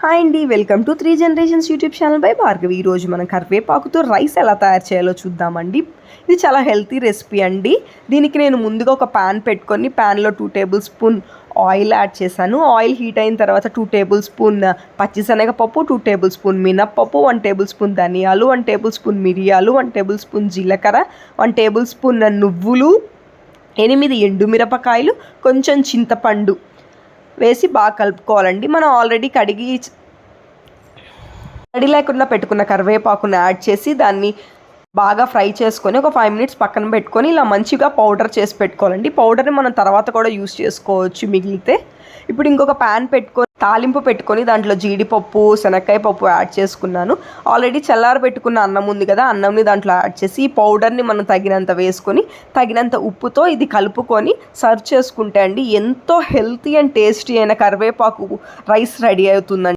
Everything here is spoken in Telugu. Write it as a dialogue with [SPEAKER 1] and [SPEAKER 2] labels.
[SPEAKER 1] హాయ్ అండి welcome to three generations YouTube channel by Bhargavi. ఈరోజు మనం కరివేపాకుతో రైస్ ఎలా తయారు చేయాలో చూద్దామండి. ఇది చాలా హెల్తీ రెసిపీ అండి. దీనికి నేను ముందుగా ఒక ప్యాన్ పెట్టుకొని ప్యాన్లో two tablespoon oil add చేశాను. ఆయిల్ హీట్ అయిన తర్వాత టూ టేబుల్ స్పూన్ పచ్చిశనగపప్పు టూ టేబుల్ స్పూన్ మినప్పప్పు వన్ టేబుల్ స్పూన్ ధనియాలు వన్ టేబుల్ స్పూన్ మిరియాలు వన్ టేబుల్ స్పూన్ జీలకర్ర వన్ టేబుల్ స్పూన్ నువ్వులు ఎనిమిది ఎండుమిరపకాయలు కొంచెం చింతపండు వేసి బాగా కలుపుకోవాలండి. మనం ఆల్రెడీ కడిగి తడి లేకుండా పెట్టుకున్న కరివేపాకును యాడ్ చేసి దాన్ని బాగా ఫ్రై చేసుకొని ఒక ఫైవ్ మినిట్స్ పక్కన పెట్టుకొని ఇలా మంచిగా పౌడర్ చేసి పెట్టుకోవాలండి. పౌడర్ని మనం తర్వాత కూడా యూస్ చేసుకోవచ్చు మిగిలితే. ఇప్పుడు ఇంకొక ప్యాన్ పెట్టుకొని తాలింపు పెట్టుకొని దాంట్లో జీడిపప్పు శనక్కాయ పప్పు యాడ్ చేసుకున్నాను. ఆల్రెడీ చల్లార పెట్టుకున్న అన్నం ఉంది కదా అన్నంని దాంట్లో యాడ్ చేసి ఈ పౌడర్ని మనం తగినంత వేసుకొని తగినంత ఉప్పుతో ఇది కలుపుకొని సర్వ్ చేసుకుంటే అండి ఎంతో హెల్తీ అండ్ టేస్టీ అయిన కరివేపాకు రైస్ రెడీ అవుతుందండి.